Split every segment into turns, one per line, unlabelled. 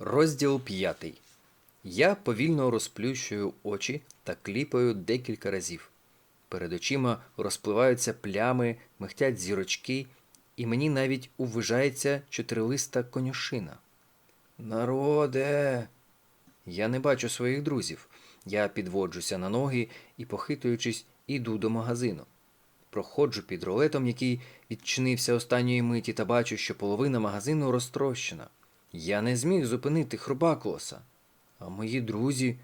Розділ п'ятий. Я повільно розплющую очі та кліпаю декілька разів. Перед очима розпливаються плями, михтять зірочки, і мені навіть увижається чотирилиста конюшина. Народе. Я не бачу своїх друзів. Я підводжуся на ноги і, похитуючись, іду до магазину. Проходжу під рулетом, який відчинився останньої миті, та бачу, що половина магазину розтрощена. Я не зміг зупинити хрубаклоса. А мої друзі,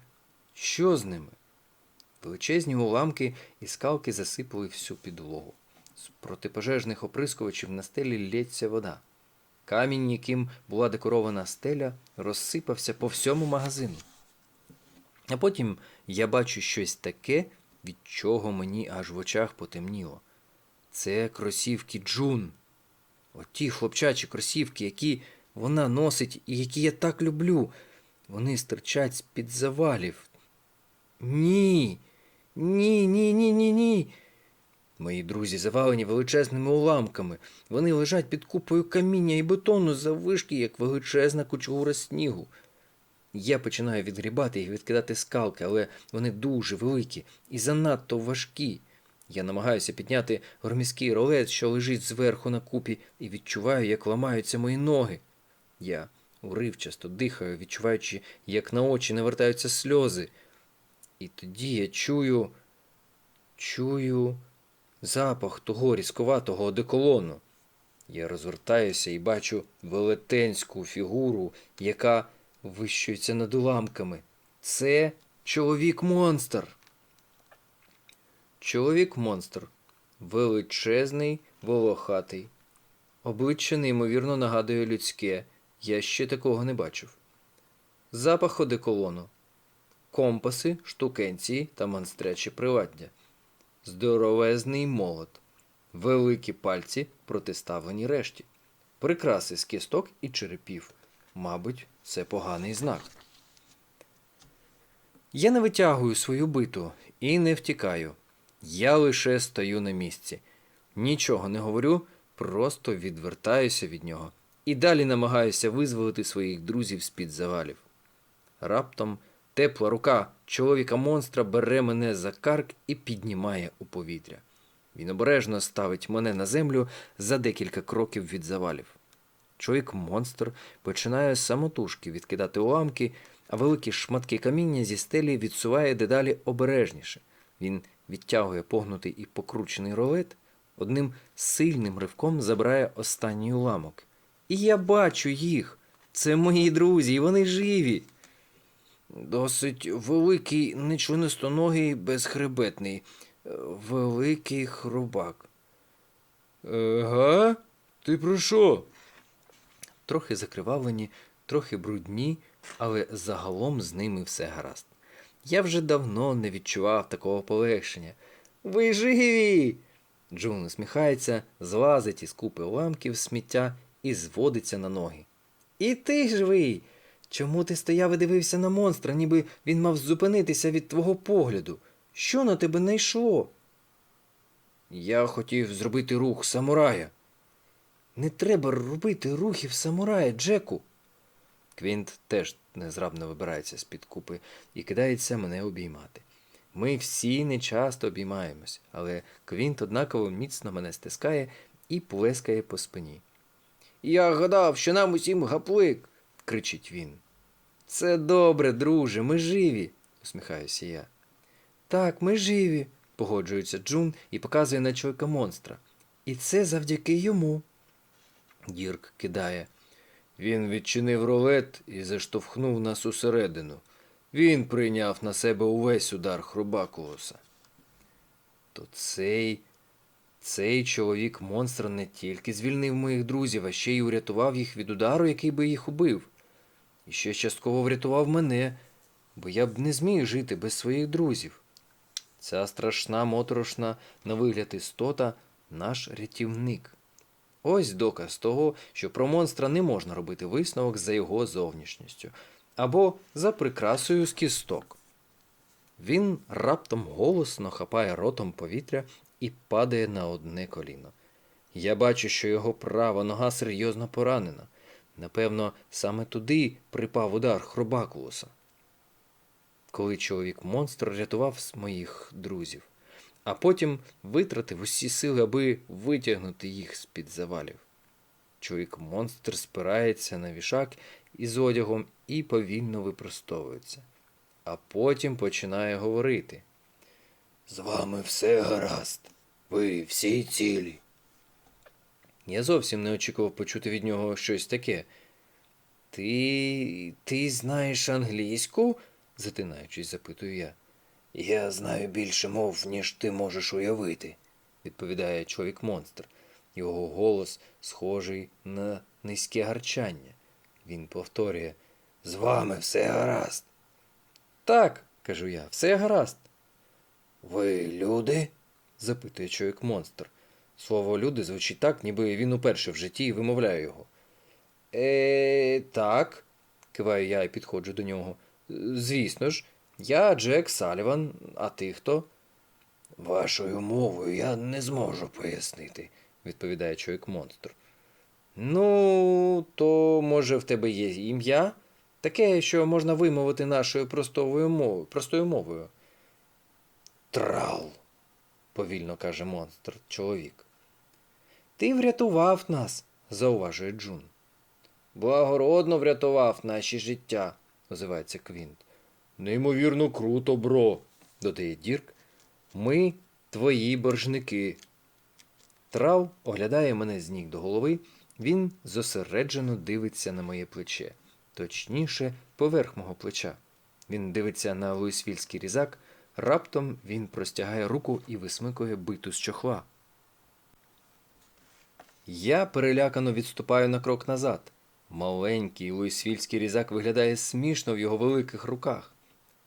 що з ними? Величезні уламки і скалки засипали всю підлогу. З протипожежних оприскувачів на стелі лється вода. Камінь, яким була декорована стеля, розсипався по всьому магазину. А потім я бачу щось таке, від чого мені аж в очах потемніло. Це кросівки Джун. Оті хлопчачі кросівки, які вона носить і які я так люблю. Вони стирчать з-під завалів. Ні. Ні, ні, ні, ні, ні. Мої друзі завалені величезними уламками. Вони лежать під купою каміння і бетону заввишки, як величезна кучугура снігу. Я починаю відгрібати і відкидати скалки, але вони дуже великі і занадто важкі. Я намагаюся підняти громіський ролет, що лежить зверху на купі, і відчуваю, як ламаються мої ноги. Я уривчасто дихаю, відчуваючи, як на очі навертаються сльози. І тоді я чую, чую запах того різковатого одеколону. Я розвертаюся і бачу велетенську фігуру, яка вищується над уламками. Це чоловік-монстр. Чоловік-монстр. Величезний, волохатий. Обличчя неймовірно нагадує людське. Я ще такого не бачив. Запах одеколону. Компаси, штукенції та монстрячі приладдя. Здоровезний молот. Великі пальці протиставлені решті. Прикраси з кісток і черепів. Мабуть, це поганий знак. Я не витягую свою биту і не втікаю. Я лише стою на місці. Нічого не говорю, просто відвертаюся від нього і далі намагаюся визволити своїх друзів з-під завалів. Раптом тепла рука чоловіка монстра бере мене за карк і піднімає у повітря. Він обережно ставить мене на землю за декілька кроків від завалів. Чоловік монстр починає самотужки відкидати уламки, а великі шматки каміння зі стелі відсуває дедалі обережніше. Він відтягує погнутий і покручений ролет, одним сильним ривком забирає останній уламок. І я бачу їх. Це мої друзі, і вони живі. Досить великий, нечленистоногий, безхребетний, е, великий хрубак. Ага? Ти про що? Трохи закривавлені, трохи брудні, але загалом з ними все гаразд. Я вже давно не відчував такого полегшення. Ви живі. Джун усміхається, злазить із купи уламків сміття і зводиться на ноги. І ти живий. Чому ти стояв і дивився на монстра, ніби він мав зупинитися від твого погляду? Що на тебе найшло? Я хотів зробити рух самурая. Не треба робити рухів самурая, Джеку. Квінт теж незграбно вибирається з-під купи і кидається мене обіймати. Ми всі не часто обіймаємось, але Квінт однаково міцно мене стискає і плескає по спині. Я гадав, що нам усім гаплик, кричить він. Це добре, друже, ми живі, усміхаюся я. Так, ми живі, погоджується Джун і показує на чоловіка монстра. І це завдяки йому. Дірк кидає. Він відчинив ролет і заштовхнув нас усередину. Він прийняв на себе увесь удар Хрубакулуса. То цей цей чоловік монстр не тільки звільнив моїх друзів, а ще й урятував їх від удару, який би їх убив. І ще частково врятував мене, бо я б не зміг жити без своїх друзів. Ця страшна моторошна на вигляд істота наш рятівник. Ось доказ того, що про монстра не можна робити висновок за його зовнішністю або за прикрасою з кісток. Він раптом голосно хапає ротом повітря і падає на одне коліно. Я бачу, що його права нога серйозно поранена. Напевно, саме туди припав удар Хробакулуса. Коли чоловік монстр рятував моїх друзів, а потім витратив усі сили, аби витягнути їх з-під завалів. Чоловік монстр спирається на вішак із одягом і повільно випростовується, а потім починає говорити. З вами все гаразд. Ви всі цілі. Я зовсім не очікував почути від нього щось таке. Ти. ти знаєш англійську? затинаючись, запитую я. Я знаю більше мов, ніж ти можеш уявити, відповідає чоловік монстр. Його голос схожий на низьке гарчання. Він повторює З вами все гаразд. Так, кажу я, все гаразд. Ви люди? Запитує чоловік монстр. Слово люди звучить так, ніби він уперше в житті і вимовляє його. Е, так, киваю я і підходжу до нього. Звісно ж, я Джек Саліван, а ти хто? Вашою мовою я не зможу пояснити, відповідає чоловік монстр. Ну, то може в тебе є ім'я? Таке, що можна вимовити нашою простою мовою. Простою мовою. Трал, повільно каже монстр чоловік. Ти врятував нас, зауважує Джун. Благородно врятував наші життя, озивається Квінт. Неймовірно круто, бро, додає Дірк. Ми твої боржники. Трал оглядає мене з ніг до голови, він зосереджено дивиться на моє плече, точніше, поверх мого плеча. Він дивиться на луїсвільський різак, раптом він простягає руку і висмикує биту з чохла. Я перелякано відступаю на крок назад. Маленький луїсвільський різак виглядає смішно в його великих руках.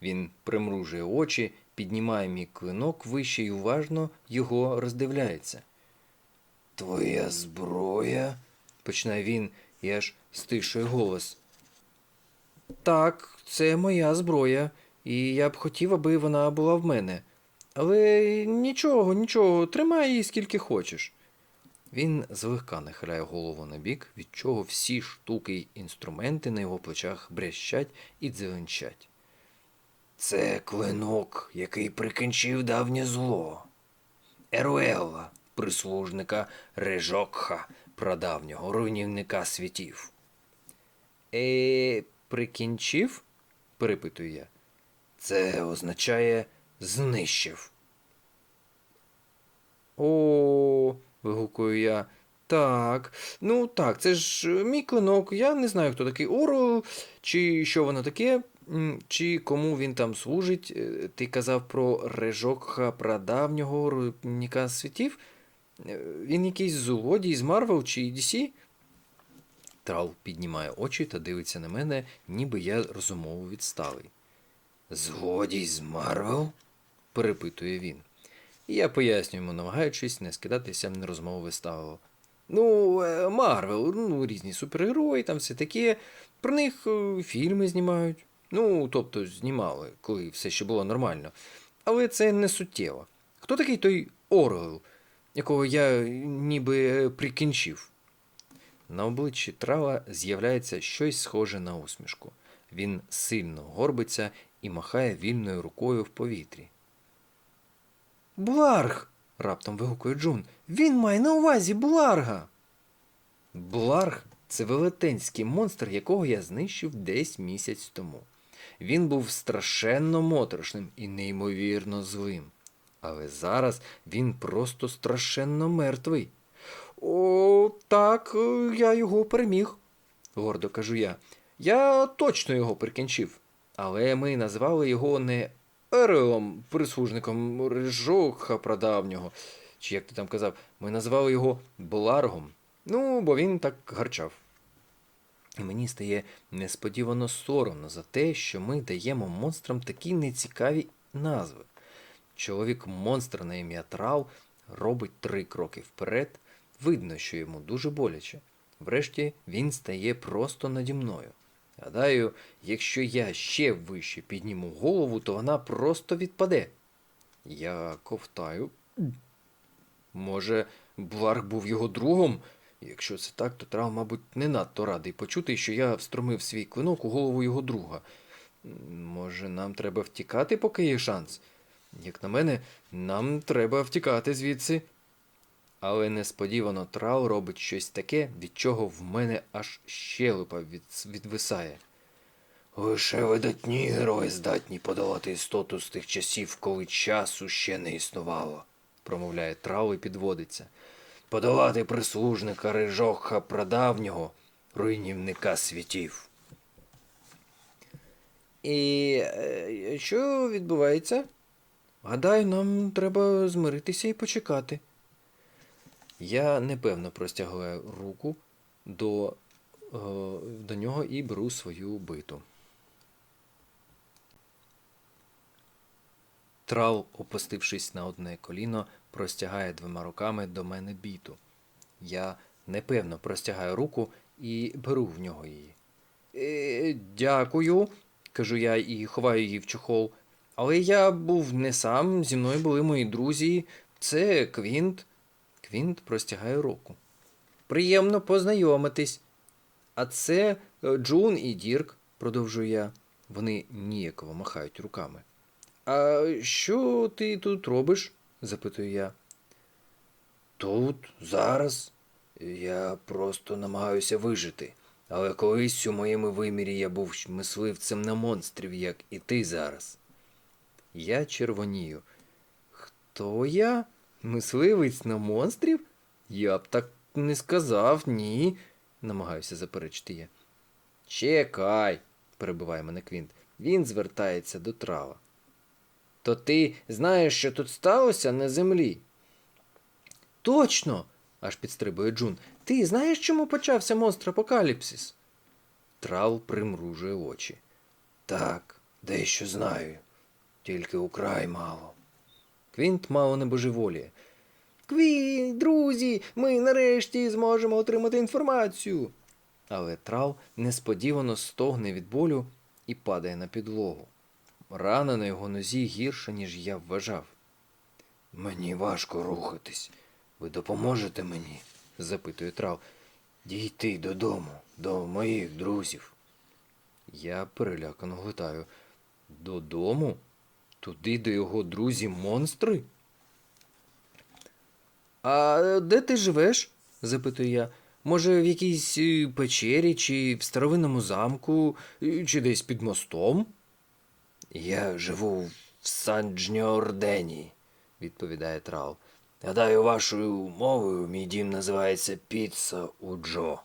Він примружує очі, піднімає мій клинок вище і уважно його роздивляється. Твоя зброя? починає він і аж стишує голос. Так, це моя зброя, і я б хотів, аби вона була в мене. Але нічого, нічого, тримай її скільки хочеш. Він злегка нахиляє голову на бік, від чого всі штуки й інструменти на його плечах брещать і дзеленчать. Це клинок, який прикінчив давнє зло. Еруела, прислужника Режокха, прадавнього руйнівника світів. Е, прикінчив? перепитую я. Це означає знищив. О, вигукую я. Так, ну так, це ж мій клинок. Я не знаю, хто такий Орел, чи що воно таке, чи кому він там служить. Е, Ти казав про режокха прадавнього руйнівника світів? Е, Він якийсь злодій з Марвел чи DC? Трал піднімає очі та дивиться на мене, ніби я розумово відсталий. Злодій з Марвел? перепитує він. Я пояснюю йому, намагаючись не скидатися на розмову виставило. Ну, е, Марвел, ну, різні супергерої, там все таке. Про них е, фільми знімають. Ну, тобто, знімали, коли все ще було нормально. Але це не суттєво. Хто такий той Орел, якого я е, ніби прикінчив? На обличчі трала з'являється щось схоже на усмішку. Він сильно горбиться і махає вільною рукою в повітрі. Бларг. раптом вигукує Джун. Він має на увазі Бларга. Бларг це велетенський монстр, якого я знищив десь місяць тому. Він був страшенно моторошним і неймовірно злим. Але зараз він просто страшенно мертвий. О, так, е, я його переміг, гордо кажу я. Я точно його прикінчив. Але ми назвали його не Ерелом, прислужником Рижоха прадавнього. Чи як ти там казав, ми назвали його Бларгом. Ну, бо він так гарчав. І мені стає несподівано соромно за те, що ми даємо монстрам такі нецікаві назви. Чоловік монстр на ім'я Трал робить три кроки вперед. Видно, що йому дуже боляче. Врешті він стає просто наді мною. Гадаю, якщо я ще вище підніму голову, то вона просто відпаде. Я ковтаю. Може, Бларк був його другом? Якщо це так, то Трав, мабуть, не надто радий почути, що я встромив свій клинок у голову його друга. Може, нам треба втікати, поки є шанс? Як на мене, нам треба втікати звідси. Але несподівано Трал робить щось таке, від чого в мене аж щелепа від... відвисає. Лише видатні герої здатні подолати істоту з тих часів, коли часу ще не існувало, промовляє Трал і підводиться. Подолати прислужника Рижоха прадавнього, руйнівника світів. І е, що відбувається? Гадаю, нам треба змиритися і почекати. Я непевно простягаю руку до, е, до нього і беру свою биту. Трал, опустившись на одне коліно, простягає двома руками до мене біту. Я непевно простягаю руку і беру в нього її. Е, дякую, кажу я і ховаю її в чохол. Але я був не сам, зі мною були мої друзі. Це Квінт. Квінт простягає руку. Приємно познайомитись. А це е, Джун і Дірк, продовжую я. Вони ніяково махають руками. А що ти тут робиш? запитую я. Тут, зараз. Я просто намагаюся вижити. Але колись у моєму вимірі я був мисливцем на монстрів, як і ти зараз. Я червонію. Хто я? Мисливець на монстрів? Я б так не сказав, ні, намагаюся заперечити я. Чекай, перебиває мене Квінт. Він звертається до трава. То ти знаєш, що тут сталося на землі? Точно, аж підстрибує Джун. Ти знаєш, чому почався монстр апокаліпсис? Трал примружує очі. Так, дещо знаю, тільки украй мало. Квінт мало не божеволіє. Квінт, друзі, ми нарешті зможемо отримати інформацію. Але трал несподівано стогне від болю і падає на підлогу. Рана на його нозі гірша, ніж я вважав. Мені важко рухатись. Ви допоможете мені? запитує трав. Дійти додому, до моїх друзів. Я перелякано глитаю. Додому? Туди до його друзі монстри? А де ти живеш? запитую я. Може, в якійсь е, печері, чи в старовинному замку, е, чи десь під мостом? Я живу в Санджньордені, відповідає Трал. Гадаю, вашою мовою мій дім називається Піца у Джо.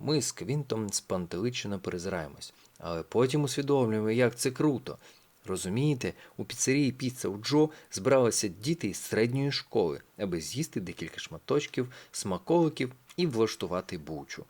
Ми з Квінтом спантеличено перезираємось, але потім усвідомлюємо, як це круто. Розумієте, у піцерії Піца у Джо збиралися діти із середньої школи, аби з'їсти декілька шматочків, смаколиків і влаштувати бучу.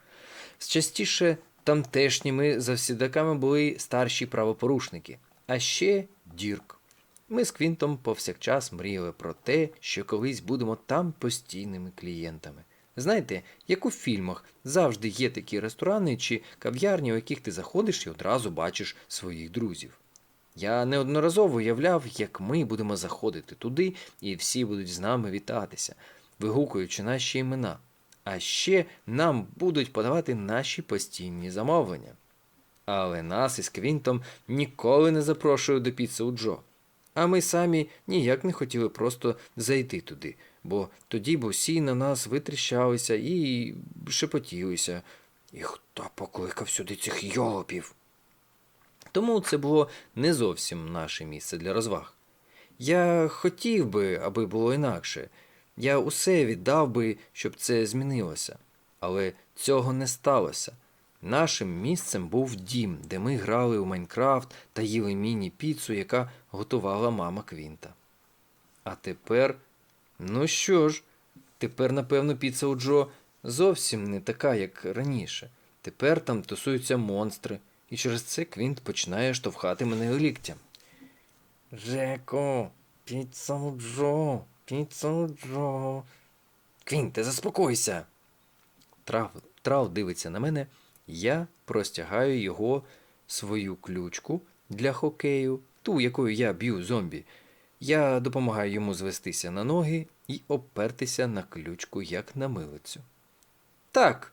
Частіше тамтешніми завсідаками були старші правопорушники, а ще Дірк. Ми з Квінтом повсякчас мріяли про те, що колись будемо там постійними клієнтами. Знаєте, як у фільмах завжди є такі ресторани чи кав'ярні, у яких ти заходиш і одразу бачиш своїх друзів. Я неодноразово уявляв, як ми будемо заходити туди, і всі будуть з нами вітатися, вигукуючи наші імена. А ще нам будуть подавати наші постійні замовлення. Але нас із Квінтом ніколи не запрошують до піци у Джо. А ми самі ніяк не хотіли просто зайти туди, бо тоді б усі на нас витріщалися і шепотілися. І хто покликав сюди цих йолопів? Тому це було не зовсім наше місце для розваг. Я хотів би, аби було інакше. Я усе віддав би, щоб це змінилося. Але цього не сталося. Нашим місцем був дім, де ми грали у Майнкрафт та їли міні-піцу, яка готувала мама Квінта. А тепер, ну що ж, тепер, напевно, піца у Джо зовсім не така, як раніше. Тепер там тусуються монстри, і через це Квінт починає штовхати мене ліктям. Жеко, піца у Джо, піца у Джо. Квінте, заспокойся. Трав, трав дивиться на мене. Я простягаю його свою ключку для хокею, ту, якою я б'ю зомбі. Я допомагаю йому звестися на ноги і опертися на ключку, як на милицю. Так,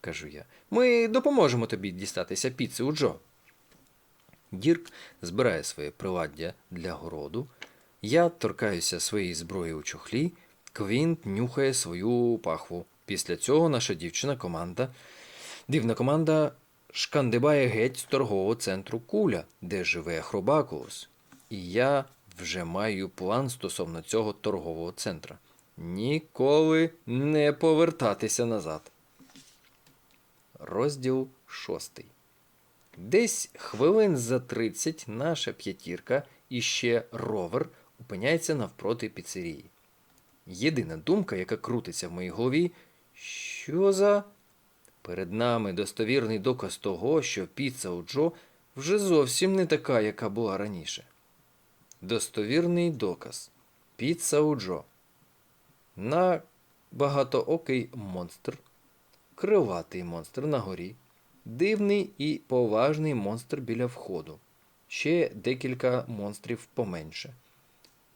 кажу я. Ми допоможемо тобі дістатися піци у Джо. Дірк збирає своє приладдя для городу. Я торкаюся своєї зброї у чохлі. Квінт нюхає свою пахву. Після цього наша дівчина команда, дивна команда, шкандибає геть з торгового центру Куля, де живе Хробакулус. І я вже маю план стосовно цього торгового центра. Ніколи не повертатися назад. Розділ шостий. Десь хвилин за 30 наша п'ятірка і ще ровер опиняється навпроти піцерії. Єдина думка, яка крутиться в моїй голові, що за. Перед нами достовірний доказ того, що піца у Джо вже зовсім не така, яка була раніше. Достовірний доказ. Піца у Джо. На багатоокий монстр, крилатий монстр на горі, дивний і поважний монстр біля входу, ще декілька монстрів поменше.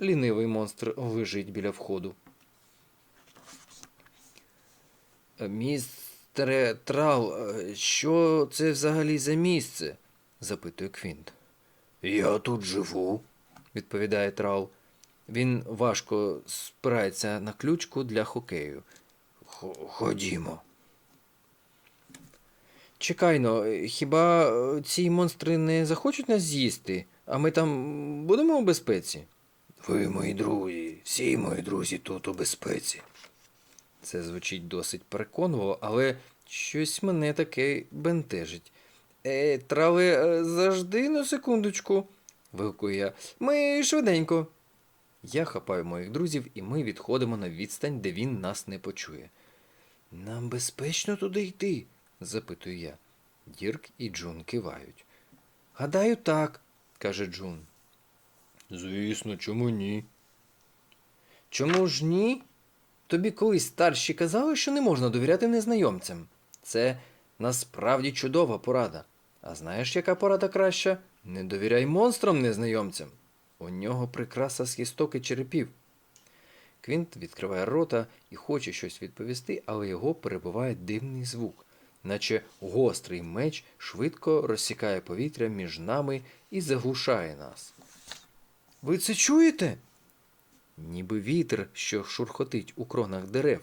Лінивий монстр лежить біля входу. «Е, Містере Трал, що це взагалі за місце? запитує Квінт. Я тут живу, відповідає Трал. Він важко спирається на ключку для хокею. Ходімо. Чекайно, хіба е, ці монстри не захочуть нас з'їсти, а ми там будемо у безпеці? Ви, мої друзі, всі мої друзі тут у безпеці. Це звучить досить переконливо, але щось мене таке бентежить. Е, траве, е, завжди на секундочку, вигукую я. Ми швиденько. Я хапаю моїх друзів, і ми відходимо на відстань, де він нас не почує. Нам безпечно туди йти? Запитую я. Дірк і Джун кивають. Гадаю, так, каже Джун. Звісно, чому ні? Чому ж ні? Тобі колись старші казали, що не можна довіряти незнайомцям. Це насправді чудова порада. А знаєш, яка порада краща? Не довіряй монстрам незнайомцям. У нього прикраса з кісток і черепів. Квінт відкриває рота і хоче щось відповісти, але його перебиває дивний звук, наче гострий меч швидко розсікає повітря між нами і заглушає нас. Ви це чуєте? Ніби вітер, що шурхотить у кронах дерев,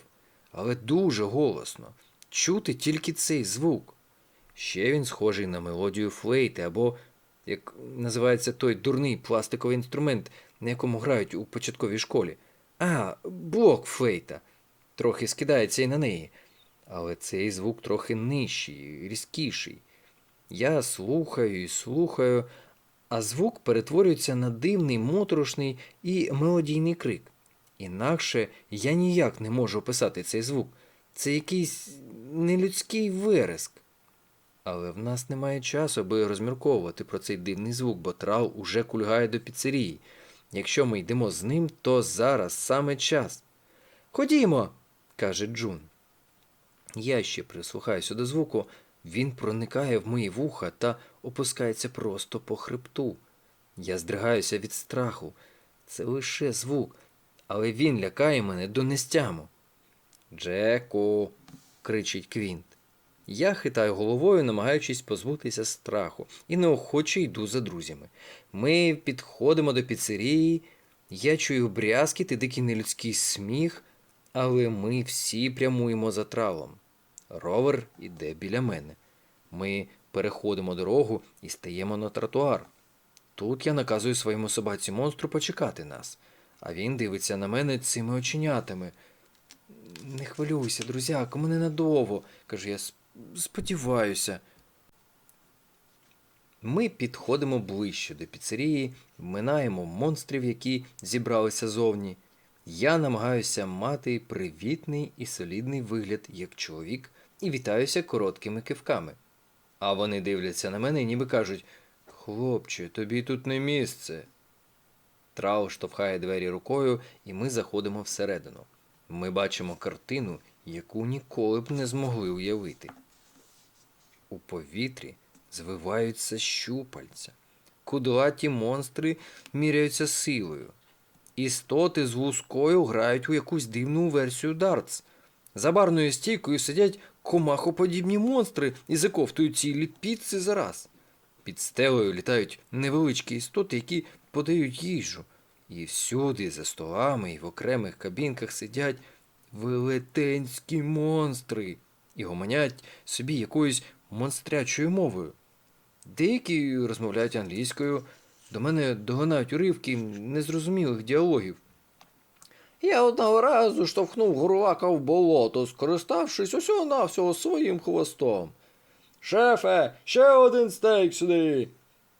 але дуже голосно. Чути тільки цей звук. Ще він схожий на мелодію флейти або, як називається той дурний пластиковий інструмент, на якому грають у початковій школі. А, блок флейта. Трохи скидається і на неї. Але цей звук трохи нижчий, різкіший. Я слухаю і слухаю, а звук перетворюється на дивний, моторошний і мелодійний крик. Інакше я ніяк не можу описати цей звук. Це якийсь нелюдський вереск. Але в нас немає часу, аби розмірковувати про цей дивний звук, бо трал уже кульгає до піцерії. Якщо ми йдемо з ним, то зараз саме час. Ходімо, каже Джун. Я ще прислухаюся до звуку, він проникає в мої вуха та опускається просто по хребту. Я здригаюся від страху. Це лише звук, але він лякає мене до нестяму. Джеку. кричить Квінт. Я хитаю головою, намагаючись позбутися страху, і неохоче йду за друзями. Ми підходимо до піцерії, я чую брязкіт і дикий нелюдський сміх, але ми всі прямуємо за тралом. Ровер іде біля мене. Ми переходимо дорогу і стаємо на тротуар. Тут я наказую своєму собаці монстру почекати нас, а він дивиться на мене цими оченятами. Не хвилюйся, друзяко, мене надовго, кажу я, сподіваюся. Ми підходимо ближче до піцерії, минаємо монстрів, які зібралися зовні. Я намагаюся мати привітний і солідний вигляд як чоловік і вітаюся короткими кивками. А вони дивляться на мене і ніби кажуть: Хлопче, тобі тут не місце. Трау штовхає двері рукою, і ми заходимо всередину. Ми бачимо картину, яку ніколи б не змогли уявити. У повітрі звиваються щупальця. Кудлаті монстри міряються силою. Істоти з вузкою грають у якусь дивну версію дартс. За барною стійкою сидять комахоподібні монстри і заковтують цілі піци за раз. Під стелею літають невеличкі істоти, які подають їжу. І всюди, за столами і в окремих кабінках сидять велетенські монстри і гомонять собі якоюсь монстрячою мовою. Деякі розмовляють англійською, до мене долинають уривки незрозумілих діалогів. Я одного разу штовхнув горлака в болото, скориставшись усього навсього своїм хвостом. Шефе, ще один стейк сюди.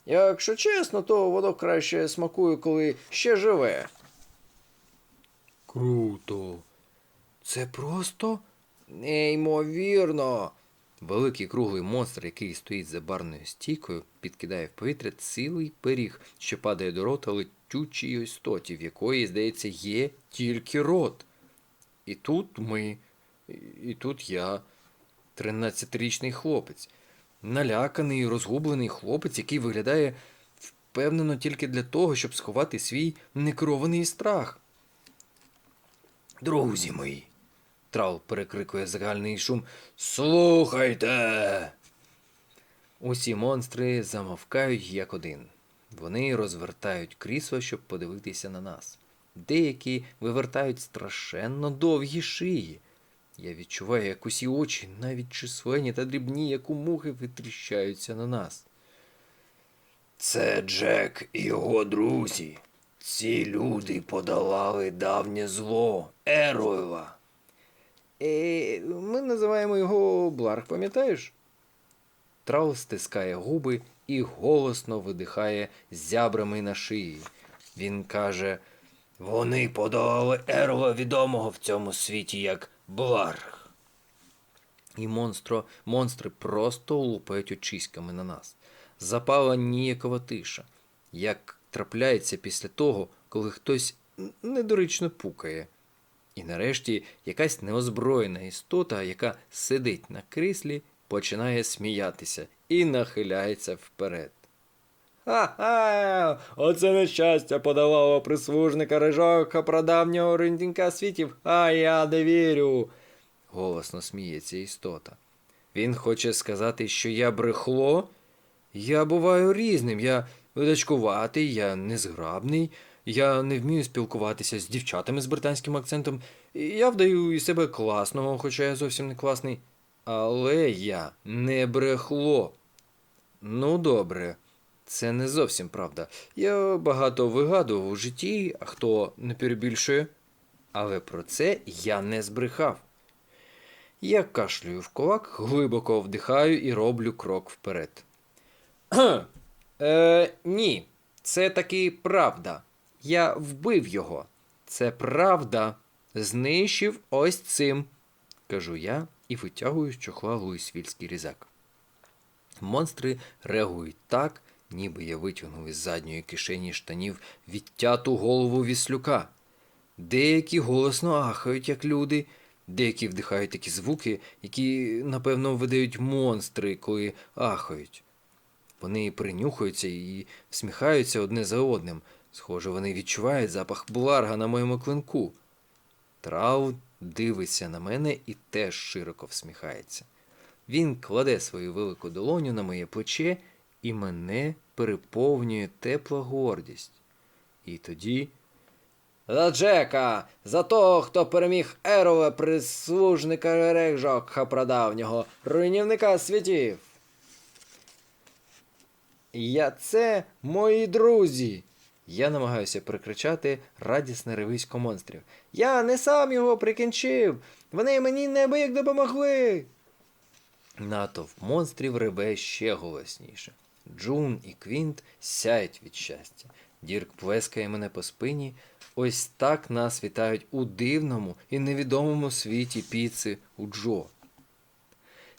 Якщо чесно, то воно краще смакує, коли ще живе. Круто. Це просто неймовірно. Великий круглий монстр, який стоїть за барною стійкою, підкидає в повітря цілий пиріг, що падає до рота летючій істоті, в якої, здається, є тільки рот. І тут ми, і тут я, тринадцятирічний хлопець, наляканий розгублений хлопець, який виглядає впевнено тільки для того, щоб сховати свій некерований страх. Друзі мої, Трал перекрикує загальний шум. Слухайте. Усі монстри замовкають як один. Вони розвертають крісло, щоб подивитися на нас. Деякі вивертають страшенно довгі шиї. Я відчуваю, як усі очі, навіть численні та дрібні, як у мухи, витріщаються на нас. Це Джек і його друзі. Ці люди подолали давнє зло Еруела. Е, ми називаємо його Бларк, пам'ятаєш? Трал стискає губи і голосно видихає зябрами на шиї. Він каже: Вони подолали Ерла відомого в цьому світі як Бларх. І монстро, монстри просто лупають очиськами на нас. Запала ніякова тиша, як трапляється після того, коли хтось н- недоречно пукає. І нарешті якась неозброєна істота, яка сидить на кріслі, починає сміятися і нахиляється вперед. Ха-ха! Оце нещастя подавало прислужника рижока прадавнього ринтінка світів, а я не вірю. голосно сміється істота. Він хоче сказати, що я брехло? Я буваю різним, я видачкуватий, я незграбний, я не вмію спілкуватися з дівчатами з британським акцентом. і Я вдаю із себе класного, хоча я зовсім не класний. Але я не брехло. Ну, добре, це не зовсім правда. Я багато вигадував у житті, а хто не перебільшує. Але про це я не збрехав. Я кашлюю в кулак, глибоко вдихаю і роблю крок вперед. Е, ні, це таки правда. Я вбив його. Це правда. Знищив ось цим, кажу я і витягую з чохла луїсвільський різак. Монстри реагують так, ніби я витягнув із задньої кишені штанів відтяту голову віслюка. Деякі голосно ахають, як люди, деякі вдихають такі звуки, які, напевно, видають монстри, коли ахають. Вони принюхуються і всміхаються одне за одним. Схоже, вони відчувають запах бларга на моєму клинку. Трау дивиться на мене і теж широко всміхається. Він кладе свою велику долоню на моє плече, і мене переповнює тепла гордість. І тоді. За Джека, за того, хто переміг Ерове прислужника Рекжокха прадавнього, руйнівника світів. Я це мої друзі. Я намагаюся прикричати радісне ревисько монстрів. Я не сам його прикінчив. Вони мені неабияк допомогли. Натовп монстрів реве ще голосніше. Джун і Квінт сяють від щастя. Дірк плескає мене по спині. Ось так нас вітають у дивному і невідомому світі піци у Джо.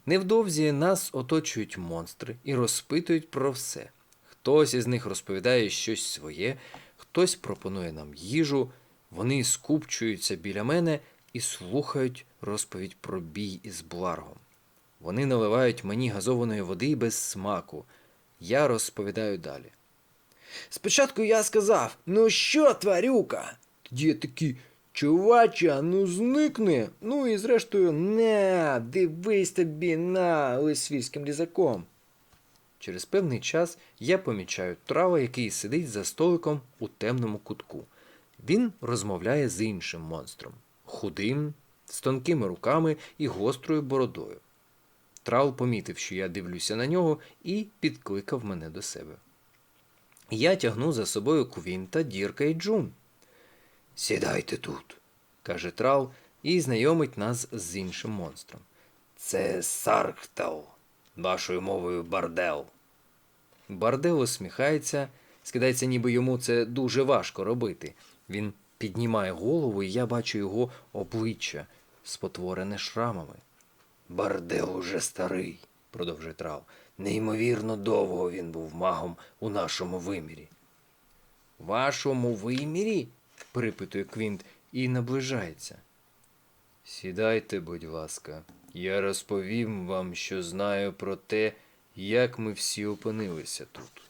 Невдовзі нас оточують монстри і розпитують про все. Хтось із них розповідає щось своє, хтось пропонує нам їжу, вони скупчуються біля мене і слухають розповідь про бій із Бларгом. Вони наливають мені газованої води без смаку. Я розповідаю далі. Спочатку я сказав: ну що, тварюка? Тоді я такий, Чувача, ну зникни. Ну і зрештою, не, дивись тобі на лисвільським лізаком. Через певний час я помічаю трава, який сидить за столиком у темному кутку. Він розмовляє з іншим монстром худим, з тонкими руками і гострою бородою. Трал помітив, що я дивлюся на нього, і підкликав мене до себе. Я тягну за собою Квінта, Дірка і Джун. Сідайте тут, каже Трал і знайомить нас з іншим монстром. Це Сарктал, вашою мовою бардел. Бардел усміхається, скидається, ніби йому це дуже важко робити. Він піднімає голову, і я бачу його обличчя, спотворене шрамами. Бардел уже старий, продовжує Трал. Неймовірно довго він був магом у нашому вимірі. Вашому вимірі? перепитує Квінт і наближається. Сідайте, будь ласка, я розповім вам, що знаю про те, як ми всі опинилися тут.